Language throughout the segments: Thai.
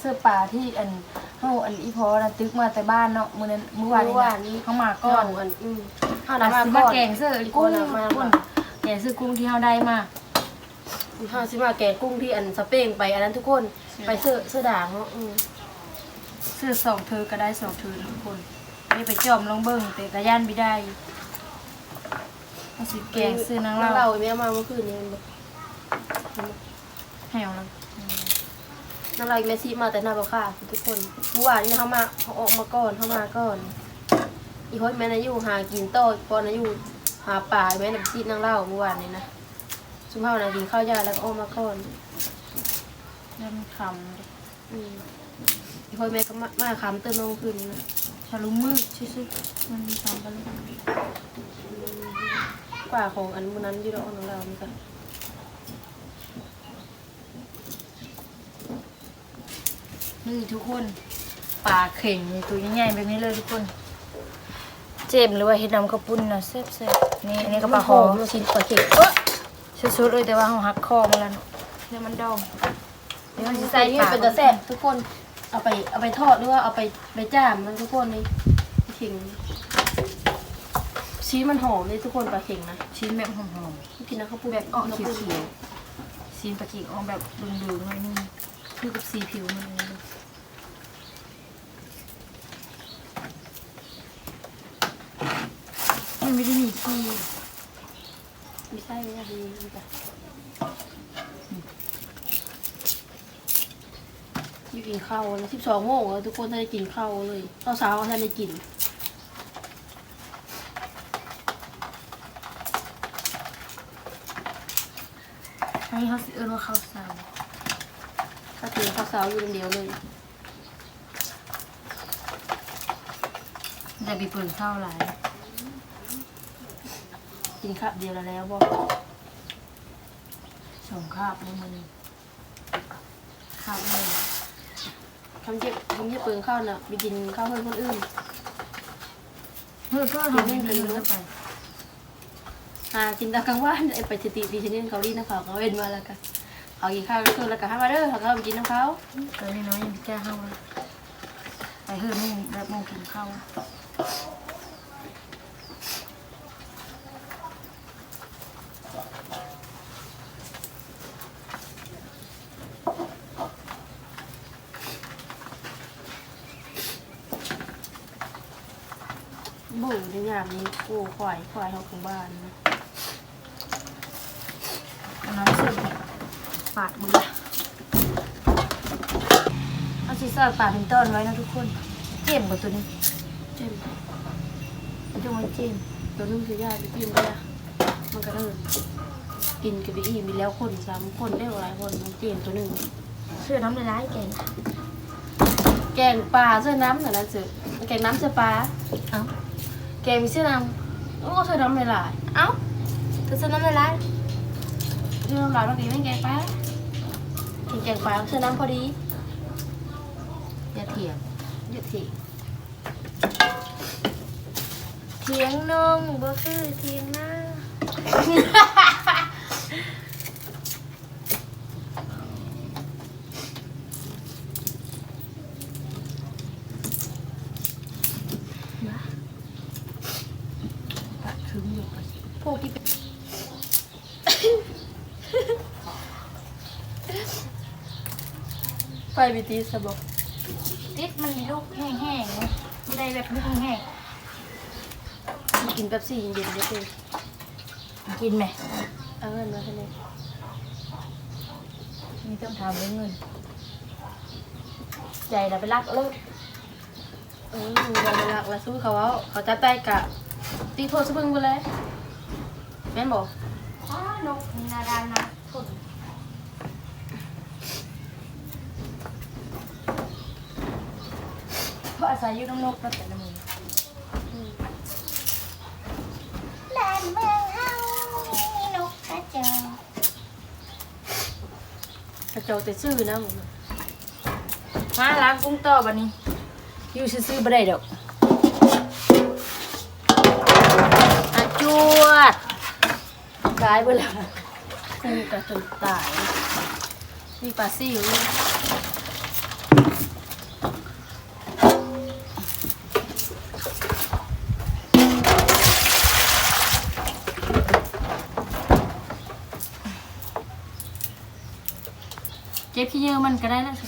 เสื้อป่าที่อันเฮาอันอีพอน่ะตึกมาแต่บ้านเนาะมื้อนั้นมื้อวานเมื่นี้อวานะนนี้เฮามาก่ก่ออนนอันอืมเฮาเราน่ะมาสิก่มาอนแกงเสื้ออีกคกุ้นงน่ะมากุ้งแกงเสื้อกุ้งที่เฮาได้มาเฮาสิมาแกงกุ้งที่อันสเป้งไปอันนั้นทุกคนไปเสื้อเสื้อด่างเนาะอืมเสื้อสองเธอก็ได้สองเธอทุกคนนี่ไปจอมลองเบิ่งแต่กระย่านไม่ได้เอาสิแกงซื้อนางนางเล่าเล่าแม่มาเมื่อคืนนี้มันบอกให้เอาแล้ว นางเล่าอีแม่ซีมาแต่หน้าบ่ค่ะทุกคนเมื่อวานนี้เขามาเขาออกมาก่อนเขามาก่อน อีโฮยแม่นาอยู่หากินโต้ปอนาอยู่หาป่าแม่น่ะซีนางเล่าเมื่อวานนี้นะชุมเฮานะกินข้าวยาแล้วก็ออกมาก่อนเริ่มคำดิอืมอีโฮยแม่ก็มามาคำเติมลงคืนนี้นะชาลุมืดชิๆมันมีคำกันเลยกว่าของอันมูนั้นอยู่ดอกนางเล่านี่ก็นี่ ทุกคนปลาเข่งนี่ตัวใหญ่ๆแบบนี้เลยทุกคน เจมหรือว่าเฮ็ดน้ำข้าวปุ้นนะแซ่บๆนี่อันนี้ก็ปลาหอมลูกชิ้นปลาเข็งสุดๆเลยแต่ว่าเขาหักคอมาแล้วเนาะเดี๋ยวมันดองเดี๋ยวมันสิใส่ใส่นี่ปากเป็นตะแซ่บทุกคนเอาไปเอาไปทอดหรือว่าเอาไปไปจ้ามมันทุกคนนี่ปลาเข็งชิ้นมันหอมเลยทุกคนปลาเข็งนะชิ้นแบบหอมกินนะข้าวปุ้นๆแบบออกเขียวๆชิ้นปลาเข่งออกแบบดึงๆหน่อยนึงคือกับสีผิวมันเลย มันไม่ได้มีขี้ไม่ใช่ไม่ใช่ดีนี่จ้ะที่กินข้าวแล้วสิบสองโมงแล้วทุกคนท่านได้กินข้าวเลยข้าวเช้าท่านได้กินอันนี้เขาเอิ้นว่าข้าวสารถ้ากินข้าวเช้าอยู่คนเดียวเลยจะไปเปิดข้าวหลาย กินข้าวเดียวแล้วแล้วบอกสองคาบในมือคาบเลยทำเย็บทำเย็บเปลืองข้าวน่ะไปกินข้าวเพื่อนคนอื่นเพื่อเพื่อทำให้ดีขึ้นไปหากินตอนกลางวันไอ้ไปสติดีชนิดเขาดีนะเขาเขาเอ็นมาแล้วกันเขากินข้าวก็คือแล้วก็ให้มาเด้อเขาก็ไปกินน้ำเขาตอนนี้น้อยยังไม่กล้าเข้าเลยไปเฮือมุ่งแบบมุ่งกินข้าว บูใน ยามนี้กูควายควายเขาของบ้านนะน้ำเสื่อมปาดมือเอาซีซ่าปาดเป็นต้นไว้นะทุกคน เจ็บกว่าตัวนี้ เจ็บจังไว้เจ็บตัวนึงคือยาที่กินไปอะมันก็เออกินกับอีมีแล้วคนสามคนได้หลายคนมันเจ็บตัวหนึ่งเสื้อน้ำลายแกงแกงปลาเสื้อน้ำแต่นั้นสือแกงน้ำเสื้อปลาเอ้า แกงมีเสื้อน้ำโอ้เสื้อน้ำหลายเอ้าเธอเสื้อน้ำลายๆเสื้อน้ำหลายเมื่อกี้ไม่แกงปลากินแกงปลาเสื้อน้ำพอดีๆอย่าเถียงหยุดสิเถียงน้องบ่คือเถียงหน้า ตัดถึงอยู่พวกที่เป็น ไปบิตีสบอกติดมันมีลูกแห้งๆนะไม่ได้แบบลูกแห้งกินแป๊บซี่เย็นๆเดี๋ยวเองๆกินไหมเอาเงินมาให้เลยนี่ต้องทำด้วยเงินใจเราไปรักลูกเออมึงบอกมาหลักแล้วสู้เขาเอาเขาจับได้กะ ตีโทษสะพึงไปเลยแม่นบอกอ๋อนกมีนาดานะคน เพราะอาศัยอยู่น้ำนกก็แต่ละมือแลนเมืองเฮามีนกกระจอกกระโจกแต่ซื่อนะมึงมาล้างกุ้งต่อบันนี้อยู่ซื้อๆบ่ได้ดอกอาจวดกายไปแล้วกูกะจนตายมีปลาซี่อ ขี้เยอะมันก็ได้แล้วสิ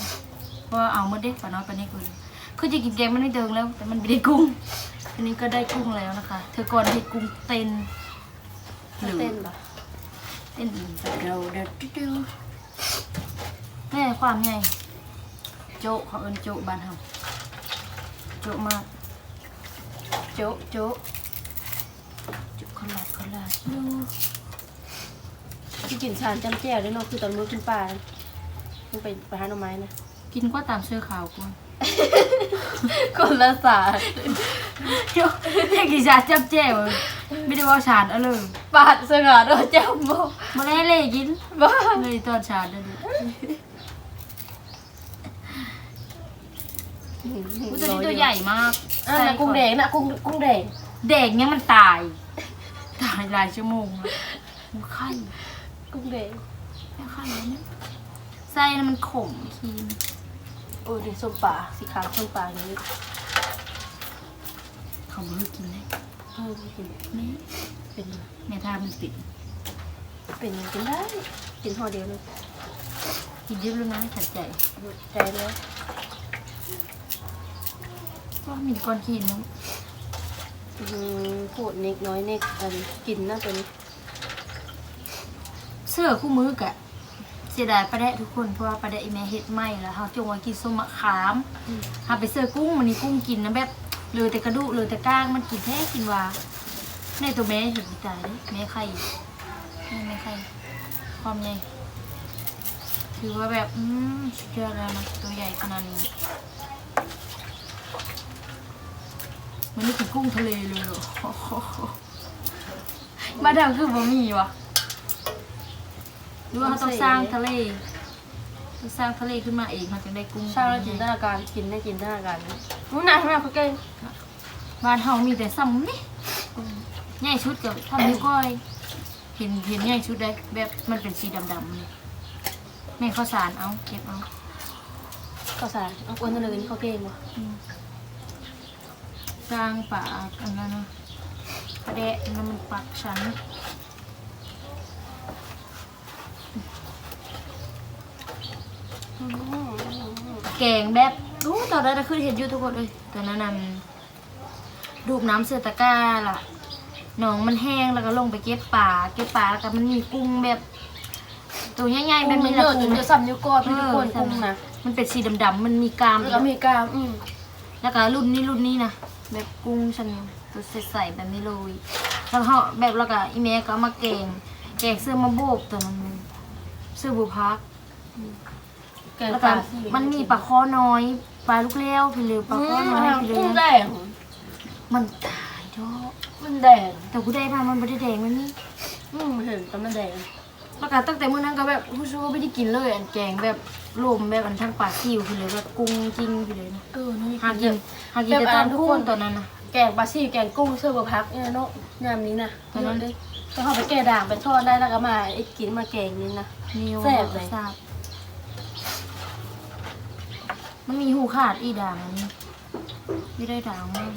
เพราะว่าเอาหมดเด็กปลาน้อยปลานี้กูเลยคือจะกินแกงมันไม่เดิงแล้ว แต่มันไม่ได้กุ้งอันนี้ก็ได้กุ้งแล้วนะคะ เธอก่อนให้กุ้งเต้นหรือเต้นปะเต้นแบบเราเดือดดูแม่ความไงโจะเขาเอินโจะบ้านเฮาโจะมากโจะโจะโจะคนละคนละดูที่กินชานจำแจ่วด้วยเนาะคือตอนมื้อกินปลา มึงไปไปหาหน่อไม้นะ กินก็ตามเสื้อขาวกูคนละสาเดี๋ยวเรียกกี่ชาติจับแจ้วไม่ได้ว่าชาติเอาเลยปาดเสือโดนจับโบมาได้เลยกินบ้าเลยตอนชาตินั่นดิกูตัวนี้ตัวใหญ่มากอะนะกุ้งแดงนะกุ้งกุ้งแดงเด็กเนี่ยมันตาย ตายหลายชั่วโมงแล้วกูไข่กุ้งแดงแค่ไข่แล้วเนี่ยไส้น่ะมันขมครีมโอ้ยนี่ส้มปลาสีขาวส้มปลาอย่างนี้เขาไม่ให้กินเลยเออไม่กินนี่เป็นแม่ทามันติด เป็นกินได้ กินห่อเดียวเลยกินเยอะแล้วนะขัดใจใจเลยก็มีก้อนขี้นุ้งอืมพูดเน็กน้อยเน็กอันกินนะตัวนี้เสื้อคู่มือกะเสียดายปลาแดะทุกคนเพราะว่าปลาแดะอีแม่เฮ็ดไหมแล้วเขาจงไว้กินส้มมะขามหาไปเสื้อกุ้งมันนี่กุ้งกินนะแบบเหลือแต่กระดูกเหลือแต่ก้างมันกินแท้กินว่าในตัวแม่เห็นตายเลยแม่ไข่แม่แม่ไข่ความใหญ่ถือว่าแบบอืมสุดยอดแล้วนะตัวใหญ่ขนาดนี้มันนี่คือกุ้งทะเลเลยเหรอมาดามคือบ่มีวะ หรือว่าเขาต้องสร้างทะเลต้องสร้างทะเลขึ้นมาเองเขาจึงได้กุ้งสร้างแล้วจินตนาการกินได้จินตนาการนะนู้นนายทำไมเขาเก่งบ้านเฮามีแต่ซ้ำนี่ใหญ่ชุดกับทำนิ้วก้อยเห็นเห็นใหญ่ชุดได้แบบมันเป็นสีดำๆเลยแม่ข้าวสารเอาเก็บเอาก็สารเอาอ้วนทะเลนี่เขาเก่งวะอืมสร้างป่าอันนั้นนะกระแดะน้ำมันปักชั้น แกงแบบอู้ตอนนั้นน่ะคือเห็นอยู่ทุกคนเลยตอนนั้นนำดูปน้ำเสือตะกร้าล่ะหนองมันแห้งแล้วก็ลงไปเก็บป่าเก็บป่าแล้วก็มันมีกุ้งแบบ ตัวใหญ่ๆแบกุ้บงนี้เยละอะจกุ้นง จะซ้ำนิ้วก้อยพี่ทุกคนเออ กุ้งนะมันเป็นสีดำๆมันมีกราม แล้วก็มีกล้ามอืมแล้วก็รุ่นนี้รุ่นนี้นะแบบกุ้งฉันตัวใสๆแบบนี้เลยแล้วเขาแบบแล้วก็อีเมก็เอามาแกงแกงเสื้อมาโบกตัวนั้นเลยเสื้อบุพัก แกงแล้วปก็ลาสิมันมีปลาคอน้อยปลาลูกเลี้ยวพี่เรือปลาคอน้อยพี่เรืกุ้งอแดงมันตายดอกมันแดงแต่กูได้มามันไม่ได้แดงมันนี่อืมเห็นแต่มันแดงแล้วก็ตั้งแต่มื้อนั้นก็แบบผู้ชูไม่ได้กินเลยอันแกงแบบลมแบบอันทั้งปลาซิวพี่เลยแบบกุ้งจริงพี่เลยนะเออนี่หากินหากินแต่ตอนกุ้งตอนนั้นนะ แกงปลาซี่แกงกุ้งเสื้อบะพักเนี่ยเนาะยามนี้นะตอนนั้นเลยก็เข้าไปแก่ด่างไปทอดได้แล้วก็มาไอ้กินมาแกงนี่นะมีแซ่บเลย ทราบ มันมีหูขาดอีด่างนี้ไม่ได้ด่างมาก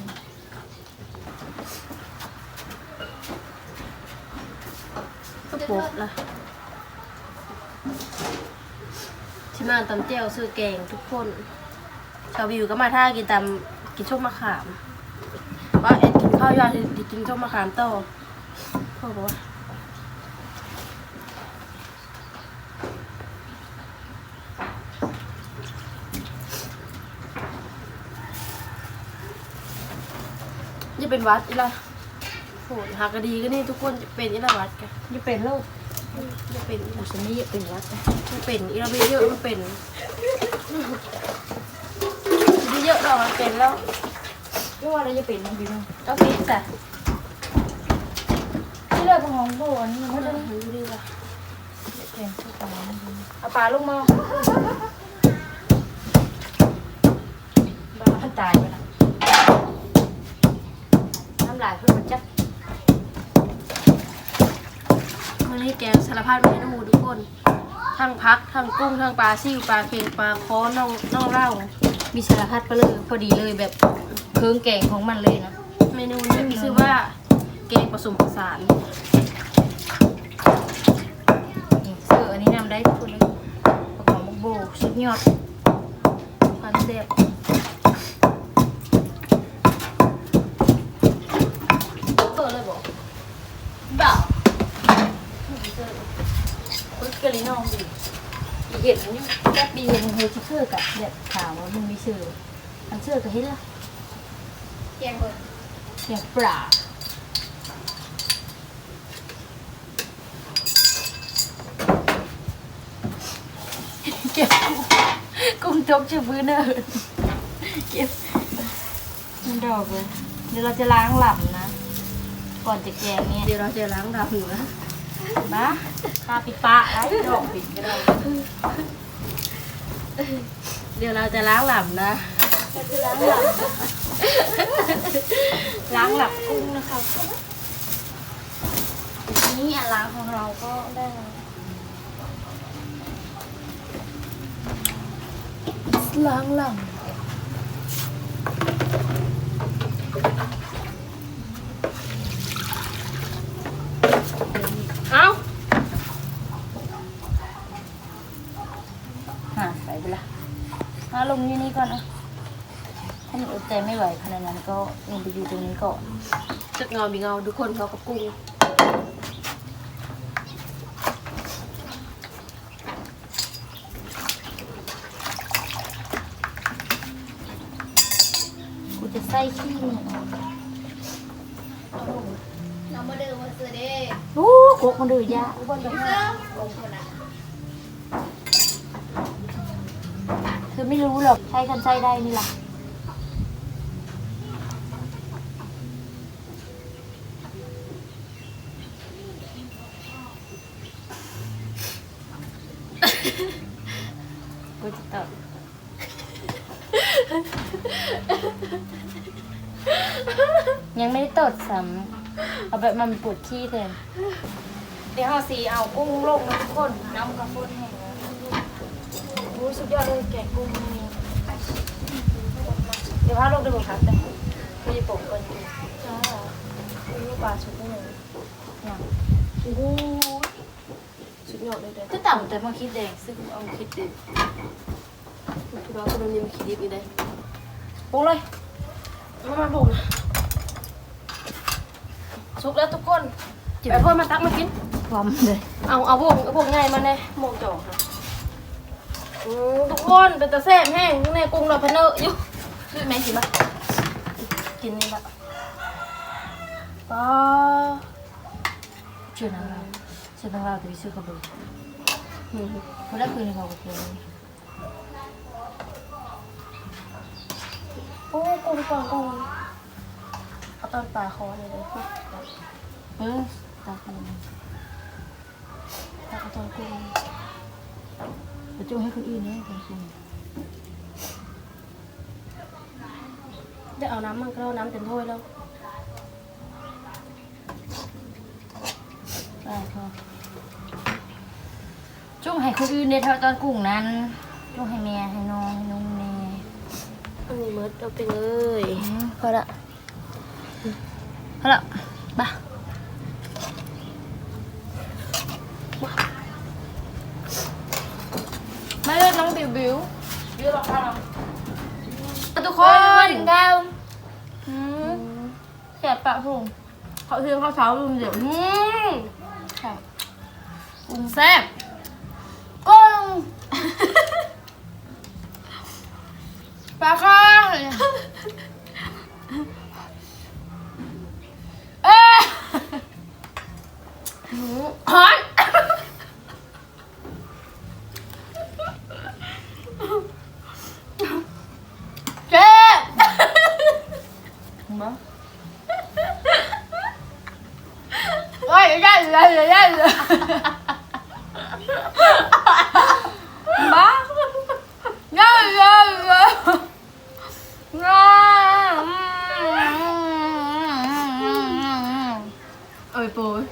ก็ปบละที่มาตำเจียวซื้อแกงทุกคน ชาววิวก็มาท่ากินตำกินชมมะขาม ว่าเอ็ดกินข้าวยอดที่กินชมมะขามต่อพ่อบอกว่า เป็นวัดอีละโหหากดีก็นี่ทุกคนจะเป็นอีละวัดกันจะเป็นโรคจะเป็นอีละฉันไม่อยากเป็นวัดมันเป็นอีละไม่เยอะมันเป็นไม่เยอะหรอกมันเป็นแล้วไม่ว่าอะไรจะเป็นนะพี่น้องก็มีแต่ที่เลิกของโบอันนี้มัมันนจะจะรู้ดีกว่าแกงชุดปลาเอาปลาลงมาบ้าพันตายไป วันนี้แกงสารพัดเมนูทุกคน ทั้งพัก ทั้งกุ้ง ทั้งปลาซิ่วปลาเค็งปลาค้อน่องน่องเล่า มีสารพัดไปเลยพอดีเลยแบบเครื่องแกงของมันเลยนะ เมนูนี้มีชื่อว่าแกงผสมผสานนี่เสื้ออันนี้นำได้ทุกคนเลยประกอบมุกโบสุดยอดความแซ่บเปิดเลยบอกบ่า คุยกะลิน้องดิอีเห็นอยู่แซ่บดีเห็นเฮยชื่อกับแบบถามว่ามึงมีชื่ออันเชื่อก็เห็นละแกงเปิดเสียงปลาเก็บกุ้งจกชื่อพื้นเนอร์เก็บมันดอกเลยเดี๋ยวเราจะล้างหลับนะ ก่อนจะแกงเนี่ย เดี๋ยวเราจะล้างดำนะ มาคาปิปะไอ้ดอกปิดก็ได้เดี๋ยวเราจะล้างหลำนะ ล้างหลับล้างหลับกุ้งนะคะนี่อะล้างของเราก็ได้แล้วล้างหลับ เอ้า อะใส่ไปละมาลงที่นี่ก่อนนะถ้าห นูอดใจไม่ไหวขนาดนั้นก็ลงไปอยู่ตรงนี้ก่อนจักเงามีเงาทุกคนเขากับกุ้งกูจะใส่ขี้นี่น้ำมาเดินมาซื้อเด้โอ้โคกมันดื้อยาบนดอกไม้ลงคนอะคือไม่รู้หรอกใช้กันใช้ได้นี่ล่ะ กูจะตอบ ยังไม่ได้ตดซ้ำเอาแบบมันปวดขี้แทนเดี๋ยวเอาสีเอากุ้งลงนะทุกคนน้ำกระฟุ้นแห้งแล้วโอ้ยสุดยอดเลยแกะกุ้งนี่เดี๋ยวพาลูกดูครับแต่คือจะปกก่อนจ้าลูกปลาชุดนี้เลยอย่างโอ้โหชุดยอดเลยเด้อก็ต่ำแต่มาคิดเองซึ่งเอาคิดเอง ทุกเราคนนี้มีขีดิบอีกเลยปรุงเลยมามาบุกนะชุกแล้วทุกคนไปเพิ่มมาตักมากินความเลยเอาเอาพวกเอาพว โอ้กุ้งเราพะเนอะอยู่อแม่กินปะกินนี่ปะป้าเชื่อนะเราเชื่อนะเราแต่วิซื้อกระเบื้องอืมเขาองโอ้กุ้งก่อนกุ้งเอาตอนปลาคอเลยเลยเออตาคุณเอาตอนกุ้งจะจุ้งให้คนอื่นเนี่ยคนคุณได้เอาน้ำมันก็เอาน้ำเต็มถ้วยแล้วได้พอจุ้งให้คนอื่นเนี่ยเท่าตอนกุ้งนั้นจุ้งให้แม่ให้น้องให้นุ่ง แน่อันนี้มืดเอาไปเลยอืมพอละพอละมามาเลยน้องบิวบิวบิวหรอคะทุกคนดาวอืมแสบปากพุงเขาเทียมข้าวเช้าลุงเดี๋ยวอืมค่ะกุ้งแซ่บ กุ้งปลาค่ะเอ๊ะ ฮอน เจ๊มาโอ้ยได้เลยได้เลยมาได้เลยเลยเอ้ยโปย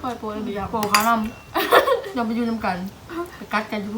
ปล่อยโปรยเดียว โปรคานำอย่าไปยืนนำกันไปกัดกันอยู่